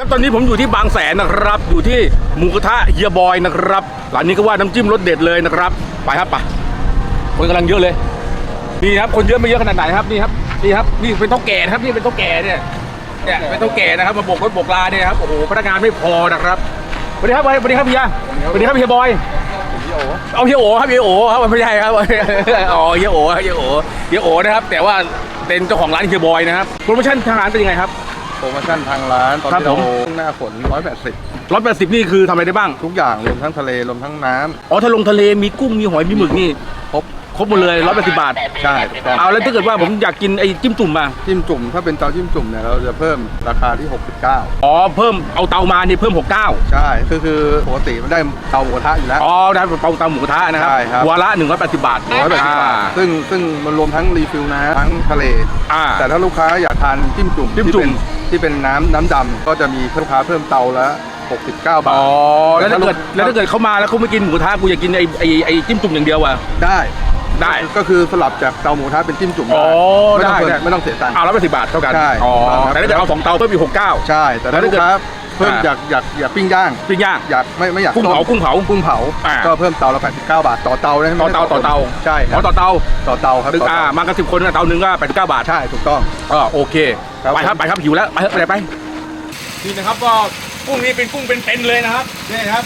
ครับตอนนี้ผมอยู่ที่บางแสนนะครับ อยู่ที่หมูกระทะเฮียบอยนะครับร้านนี้ก็ว่าน้ำจิ้มรสเด็ดเลยนะครับ ไปครับไปคนกำลังเยอะเลยนี่ครับคนเยอะไม่เยอะขนาดไหนครับนี่ครับนี่ครับนี่เป็นเท่าแก่นะครับนี่เป็นเท่าแก่เนี่ยเนี่ยเป็นเท่าแก่นะครับมาโบกรถโบกลาเนี่ยครับโอ้โหพนักงานไม่พอนะครับสวัสดีครับสวัสดีครับเฮียสวัสดีครับเฮียบอยเอาเฮียโอครับเฮียโอครับไม่ใช่ครับอ๋อเฮียโอเฮียโอเฮียโอนะครับ แต่ว่าเป็นเจ้าของร้านเฮียบอยนะครับโปรโมชั่นทางร้านเป็นยังไงครับ โปรโมชั่นทางร้านตอนครับที่เราผมหน้าฝน180 ร้อยแปดสิบนี่คือทำอะไรได้บ้าง ทุกอย่างรวมทั้งทะเลรวมทั้งน้ำอ๋อถ้าลงทะเลมีกุ้งมีหอยมีหมึกนี่ ครบค รบหมดเลยร้อยแปดสิบบาท ใช่ถูกต้องเอาแล้วถ้าเกิดว่าผมอยากกินไอ้จิ้มจุ่มมาจิ้มจุ่มถ้าเป็นเตาจิ้มจุ่มเนี่ยเราจะเพิ่มราคาที่ 69 อ๋อเพิ่มเอาเตามานี่เพิ่ม 69 ใช่คือคือปกติมันได้เตาหมูกระทะอยู่แล้ว อ๋อได้เตาเตาหมูกระทะนะครับใช่ครับ วาระ180 บาท180บาทอ่าซึ่งซึ่งมันรวมทั้งรีฟิลนะทั้งทะเล อ่า แต่ถ้าลูกค้าอยากทานจิ้มจุ่มจิ้มจุ่ม ที่เป็นที่เป็นน้ำน้ำดำก็จะมีลูกค้าเพิ่มเตาละ69 บาท อ๋อแล้วถ้าเกิดแล้วถ้าเกิดเขามาแล้วเขาไม่กินหมูกระทะกูอยากกินไอ้ไอ้ไอ้จิ้มจุ่มอย่างเดียวอะ ได้ ได้ ก็คือสลับจากเตาหมูกระทะเป็นจิ้มจุ่มอ๋อไม่ต้องได้เพิ่มได้ไม่ต้องเสียตังค์ เอาร้อยแปดสิบบาทเท่ากันใช่อ๋อถูกต้องครับ แต่ถ้าเกิดเอาสองเตาเพิ่มอีก69ใช่ แต่แล้ถ้าวถ้าลูกเกิดค้าเพิ่มอ่า อยากอยากอยากปิ้งย่าง ปิ้งย่าง อยากไม่ไม่อยากกุ้งเผาต้มกุ้งเผา กุ้งเผา อ่า ก็เพิ่มเตาละ89 บาทต่อเตานะต่อเตาต่อเตาใช่คอ๋รัอบต่อเตาต่อเตาครับตึกต่ออ่าเตามากันสิบคนเตาหนึ่งก็89บาท ใช่ถูกต้องอ่าโอเค ครับไปครับ ผม ไปครับหิวแล้ว ไปเถอะไปไหนไป นี่นะครับก็กุ้งนี้เป็นกุ้งเป็นๆเลยนะครับนี่นะครับ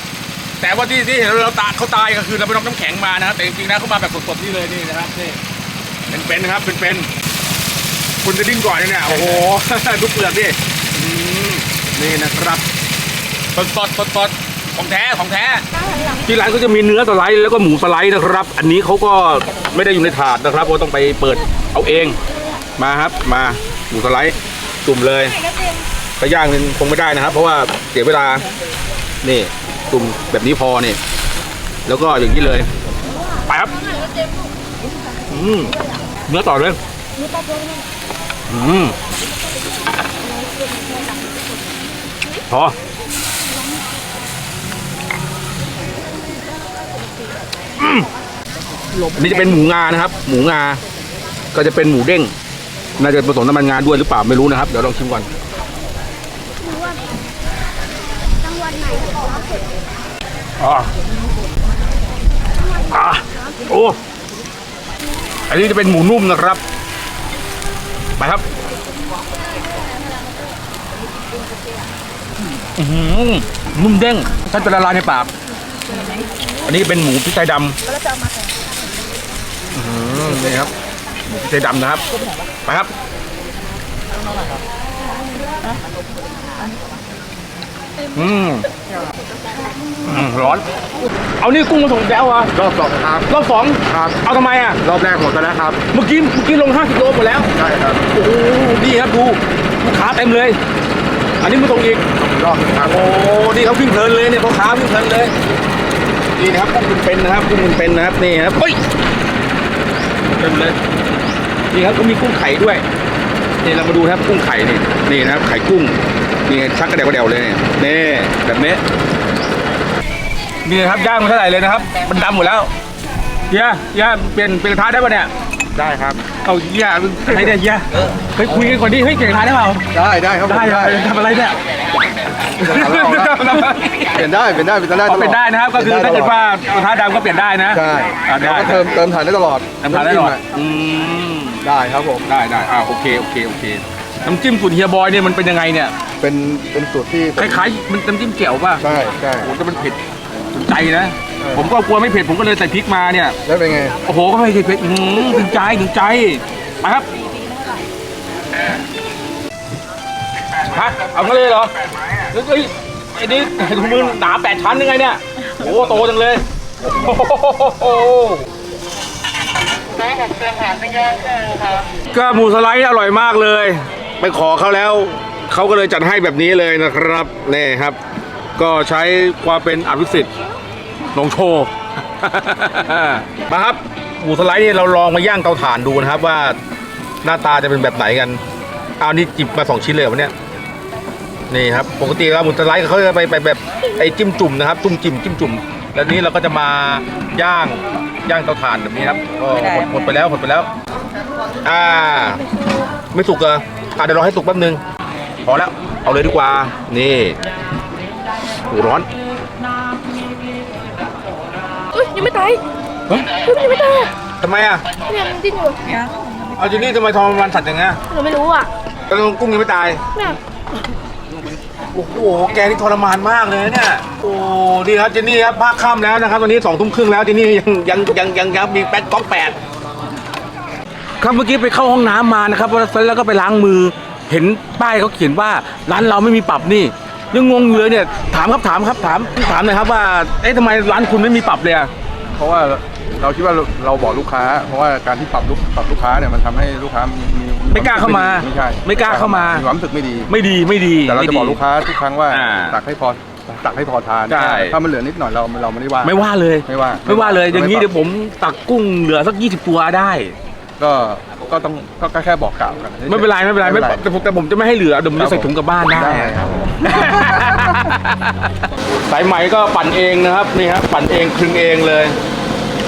แต่ว่าที่ที่เห็นเราตากเขาตายก็คือเราไปนำน้ำแข็งมานะครับแต่จริงๆนะเขามาแบบสดๆนี่เลยนี่นะครับนี่เป็นๆนะครับเป็นๆคุณจะดิ้นก่อนเนี่ยโอ้โหดูเปลือกดิอืมนี่นะครับสดๆสดๆของแท้ของแท้ที่ร้านก็จะมีเนื้อสไลด์แล้วก็หมูสไลด์นะครับ อันนี้เขาก็ไม่ได้อยู่ในถาดนะครับก็ต้องไปเปิดเอาเองมาครับมาหมูสไลด์จุ่มเลยถ้าย่างนี่คงไม่ได้นะครับ เพราะว่าเสียเวลานี่ จุ่มแบบนี้พอนี่แล้วก็อย่างนี้เลย ไปครับอืมเนื้อต่อเลยอืมพออันนี้จะเป็นหมูงานะครับ หมูงา ก็จะเป็นหมูเด้ง น่าจะผสมน้ำมันงาด้วยหรือเปล่าไม่รู้นะครับ เดี๋ยวลองชิมก่อนจังห วัดไหนขอสุดอ่าอ่าโอ้ อันนี้จะเป็นหมูนุ่มนะครับ ไปครับ อื้อหือนุ่มเด้งท่านจะละลายในปาก อันนี้เป็นหมูพริกไทยดำแล้วจะเอามาแข่งอืมนี่ครับ หมูพริกไทยดำนะครับ ไปครับอื มอืมร้อน เอานี่กุ้งมาส่งแก้วอะรอบสองครับ รอบสองครับ เอาทำไมอะ รอบแรกหมดไปแล้วครับ เมื่อกี้เมื่อกี้ลง50โลหมดแล้ว ใช่ครับโอ้โหนี่ครับดูลูกค้าเต็มเลย อันนี้มาส่งอีก รอบหนึ่งครับ โอ้นี่เขาวิ่งเพลินเลยเนี่ยพ่อค้าวิ่งเพลินเลย นี่นะครับกุ้งเป็นๆนะครับกุ้งเป็นๆนะครับนี่ครับเฮ้ยเต็มเลย นี่ครับก็มีกุ้งไข่ด้วย นี่เรามาดูนะครับกุ้งไข่นี่ นี่นะครับไข่กุ้ง นี่ชักกระเดวกระเดวเลยเนี่ยนี่แบบนี้นี่นะครับย่างมาเท่าไหร่เลยนะครับ มันดำหมดแล้วเฮียเฮียเปลี่ยนเปลี่ยนกระทะได้ปะเนี่ยได้ครับ เอาเฮียอะไรเนี่ยเฮียเฮ้ยคุยกันก่อนดิเฮ้ยเปลี่ยนกระทะได้เปล่าได้ได้ครับผมได้ได้ทำอะไรเนี่ย เปลี่ยนได้เปลี่ยนได้เปลี่ยนได้ตลอด เอาเป็นได้นะครับก็คือถ้าเกิดว่ากระทะดำก็เปลี่ยนได้นะใช่อ่าได้แล้วก็เติมเติมถ่านได้ตลอดทำทานได้หรอดอืมได้ครับผมได้ได้อ่าโอเคโอเคโอเคน้ำจิ้มสูตรเฮียบอยเนี่ยมันเป็นยังไงเนี่ย เป็นเป็นสูตรที่คล้ายๆมันน้ำจิ้มเจียวป่ะใช่ใช่ โอ้โหแต่มันเผ็ดถึงใจนะเออผมก็กลัวไม่เผ็ดผมก็เลยใส่พริกมาเนี่ย แล้วเป็นไง โอ้โห ก็ไม่เผ็ดอืมถึงใจถึงใจไปครับฮะเอาเขาเลยเหรอเฮ้ยไอ้นี่ถุงมือหนาแปดชั้นยังไงเนี่ย โอ้โหโตจังเลย โอ้โหก็หมูสไลด์อร่อยมากเลย ไปขอเขาแล้ว เขาก็เลยจัดให้แบบนี้เลยนะครับนี่ครับ ก็ใช้ความเป็นอภิสิทธิ์ลงโชว์ มาครับหมูสไลด์นี่เราลองมาย่างเตาถ่านดูนะครับว่าหน้าตาจะเป็นแบบไหนกันเอานี่จิบมาสองชิ้นเลยวันเนี้ยนี่ครับปกติแล้วหมูสไลด์เขาจะไปไปแบบไอ้จิ้มจุ่มนะครับจุ่มจิ้มจิ้มจุ่มแล้วนี้เราก็จะมาย่างย่างเตาถ่านแบบนี้ครับก็หมดหมดไปแล้วหมดไปแล้ว อ่า ไม่สุกเหรออะเดี๋ยวรอให้สุกแป๊บนึง พอแล้ว เอาเลยดีกว่า นี่โอ้ร้อนอุ้ยยังไม่ตายเฮ้ยเฮ้ยมันยังไม่ตายอะทำไมอะ เนี่ยมันดิ้นอยู่เอาจีนี่ทำไมทรมานสัตว์อย่างเงี้ยหนูไม่รู้อะแต่กุ้งยังไม่ตาย เนี่ยโอ้โห แกนี่ทรมานมากเลยนะเนี่ย โอ้ดีครับเจนนี่ครับภาคค่ำแล้วนะครับ ตอนนี้สองทุ่มครึ่งแล้วเจนนี่ยังยังยังยังยังมีแป๊ดก๊อกแปดครับเมื่อกี้ไปเข้าห้องน้ำมานะครับแล้วแล้วก็ไปล้างมือ เห็นป้ายเขาเขียนว่าร้านเราไม่มีปรับนี่ยังงงอยู่เลยเนี่ยถามครับถามครับถามถามหน่อยครับว่าเอ๊ะทำไมร้านคุณไม่มีปรับเลยอะเพราะว่าเราคิดว่าเราเราบอกลูกค้า เพราะว่าการที่ปรับลูกปรับลูกค้าเนี่ยมันทำให้ลูกค้ามีมีไม่กล้าเข้ามาไม่ใช่ไม่กล้าเข้ามาความรู้สึกไม่ดี ไม่ดีไม่ดีแต่เราไม่จะดีบอกลูกค้าทุกครั้งว่าอ่าตักให้พอตักให้พอทาน ใช่ ถ้ามันเหลือนิดหน่อยเราเราไม่ได้ว่า ไม่ว่าเลยไม่ว่าไม่ว่าเลยไม่ว่าอย่างนี้ไม่ปรับเดี๋ยวผมตักกุ้งเหลือสัก 20 ตัวได้ ก็ ก็ต้องก็ก็แค่บอกกล่าวกันไม่เป็นไรไม่เป็นไรไม่แต่ผมแต่ผมจะไม่ให้เหลือเดี๋ยวผมจะใส่ถุงกลับบ้านได้ ได้ครับผม สายไหมก็ปั่นเองนะครับนี่ครับปั่นเองคลึงเองเลย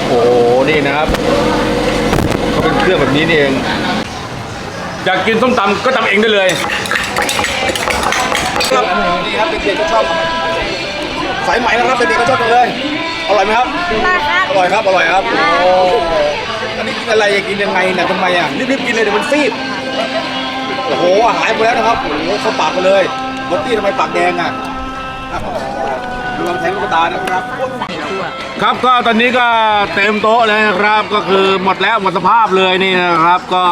โอ้โหนี่นะครับก็เป็นเครื่องแบบนี้นี่เองอยากกินส้มตำก็ทำเองได้เลยครับนี่ครับเด็กๆก็ชอบสายไหมนะครับเด็กๆก็ชอบกันเลย อร่อยไหมครับ มาครับ อร่อยครับ อร่อยครับ โอ้ อันนี้กินอะไรอยากกินยังไงเนี่ยทำไมอะรีบๆกินเลยเดี๋ยวมันซีดโอ้โหหายไปแล้วนะครับโอ้โหเข้าปากไปเลยรสตี้ทำไมปากแดงอะรวังแทงลูกตานะครับ ครับก็ตอนนี้ก็เต็มโต๊ะเลยนะครับ ก็คือหมดแล้วหมดสภาพเลยนี่นะครับ ก็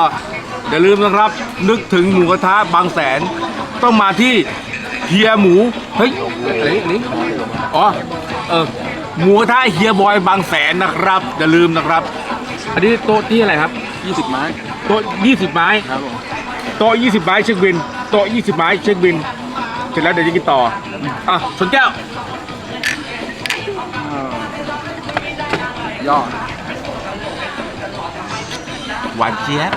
อย่าลืมนะครับ นึกถึงหมูกระทะบางแสน ต้องมาที่เฮียหมูเฮ้ยอะไรนี่อ๋อเออหมูกระทะเฮียบอยบางแสนนะครับอย่าลืมนะครับ อันนี้โต๊ะที่อะไรครับ 20 ไม้โต๊ะ20 ไม้ ครับผมโต๊ะ20 ไม้เช็คบิน โต๊ะ20 ไม้เช็คบิน เสร็จแล้วเดี๋ยวจะกินต่อ อะชนแก้ว ยอด หวานเจี๊ยบ